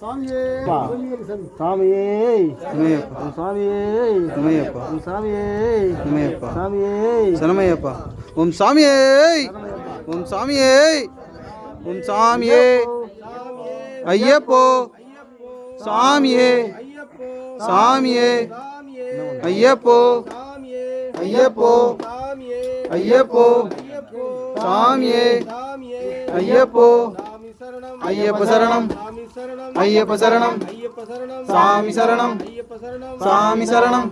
சாமியே. சாமியே. சனமையப்பா. சாமியே. சனமையப்பா. சாமியே. சனமையப்பா. சாமியே. சனமையப்பா. ஓம் சாமியே. ஓம் சாமியே. ஓம் சாமியே. ஐயப்போ. சாமியே. சாமியே. ஐயப்போ. ஐயப்போ. ஐயப்போ. சாமியே. ஐயப்போ. ஐயப்ப சரணம். ஐயப்ப சரணம். சாமி சரணம். சாமி சரணம்.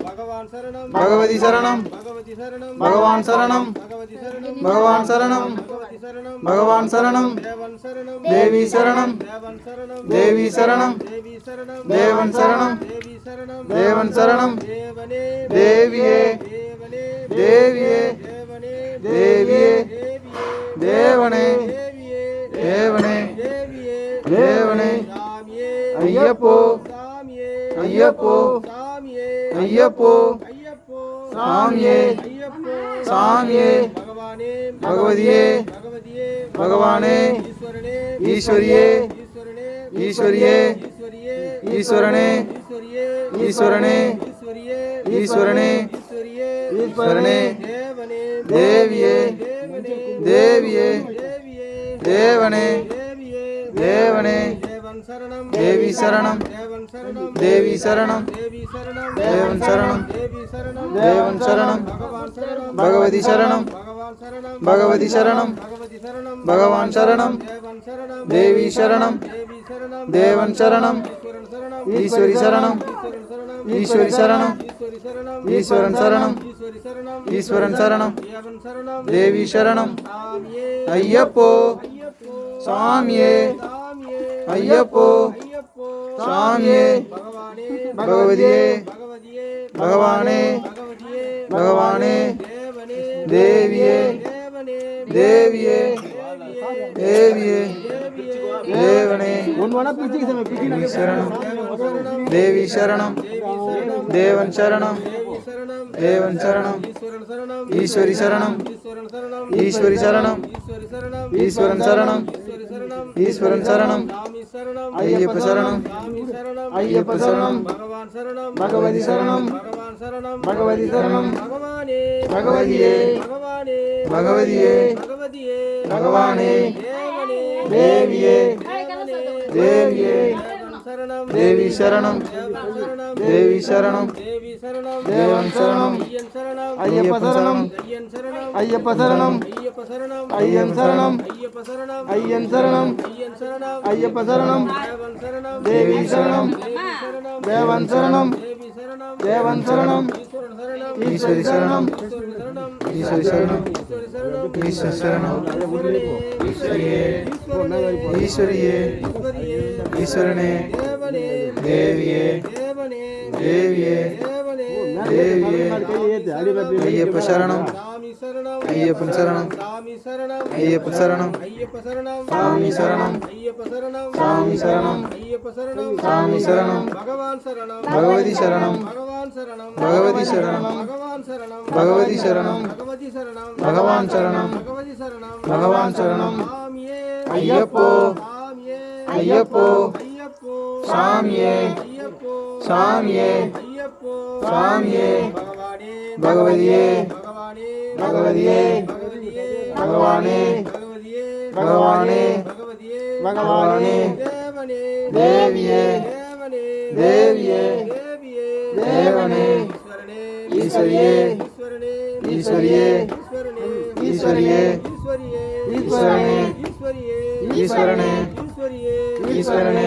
பகவதி சரணம். பகவான் சரணம். பகவான் சரணம். பகவான் சரணம். தேவி சரணம். தேவி சரணம். தேவன் சரணம். தேவன் சரணம். தேவியே. தேவியே. தேவியே. தேவனே. தேவனே ஐயப்போ ஐயப்போ ஐயப்போ சாமியே சாமியே பகவதியே பகவானே ஈஸ்வரியே ஈஸ்வரியே ஈஸ்வரனே ஈஸ்வரனே ஈஸ்வரனே ஈஸ்வரனே தேவியே தேவியே தேவனே தேவனே தேவி சரணம் தேவி சரணம் தேவன் சரணம் தேவன் சரணம் பகவதி சரணம் பகவதி சரணம் பகவான் சரணம் தேவி சரணம் தேவன் சரணம் ஈஸ்வரி சரணம் ஈஸ்வரி சரணம் ஈஸ்வரன் சரணம் ஈஸ்வரன் சரணம் தேவி சரணம் ஐயப்போ சாமியே ஐயப்போ சாமியே பகவதியே பகவானே பகவானே தேவியே தேவியே தேவியே தேவனே ஒன் வேணா பிச்சுக்கு சாமி பிச்சு சரணம் தேவி சரணம் தேவன் சரணம் தேவன் சரணம் ஈஸ்வரி சரணம் ஈஸ்வரி சரணம் ஈஸ்வரன் சரணம் ஈஸ்வரன் சரணம். ஐயப்ப சரணம். ஐயப்ப சரணம். பகவதி சரணம். பகவதி சரணம். பகவதியே. பகவதியே. பகவானே. தேவியே. தேவியே. தேவி சரணம். தேவி சரணம். தேவன் சரணம். ஐயப்ப சரணம். ஐயப்ப சரணம். ஐயன் சரணம். ஐயன் சரணம். ஐயப்ப சரணம். தேவி சரணம். தேவன் சரணம். தேவன் சரணம். ஈஸ்வரி சரணம். ஈஸ்வரி சரணம். ஈஸ்வர சரணம். ஈஸ்வரியே. ஈஸ்வரியே. ஈஸ்வரனே. தேவியே தேவியே தேவியே ஐயப்ப சரணம் ஐயப்பன் சரணம் ஐயப்ப சரணம் சாமி சரணம் சாமி சரணம் சாமி சரணம் பகவதி சரணம் பகவதி சரணம் பகவதி சரணம் பகவான் சரணம் பகவான் சரணம் ஐயப்போ ஐயப்போ சாமியே சாமியே சாமியே. பகவதியே பகவதியே பகவானே பகவானே பகவானே. தேவியே தேவியே தேவனே. ஈஸ்வரியே ஈஸ்வரியே ஈஸ்வரியே ஈஸ்வரனே ஈஸ்வரனே ஈஸ்வரனே.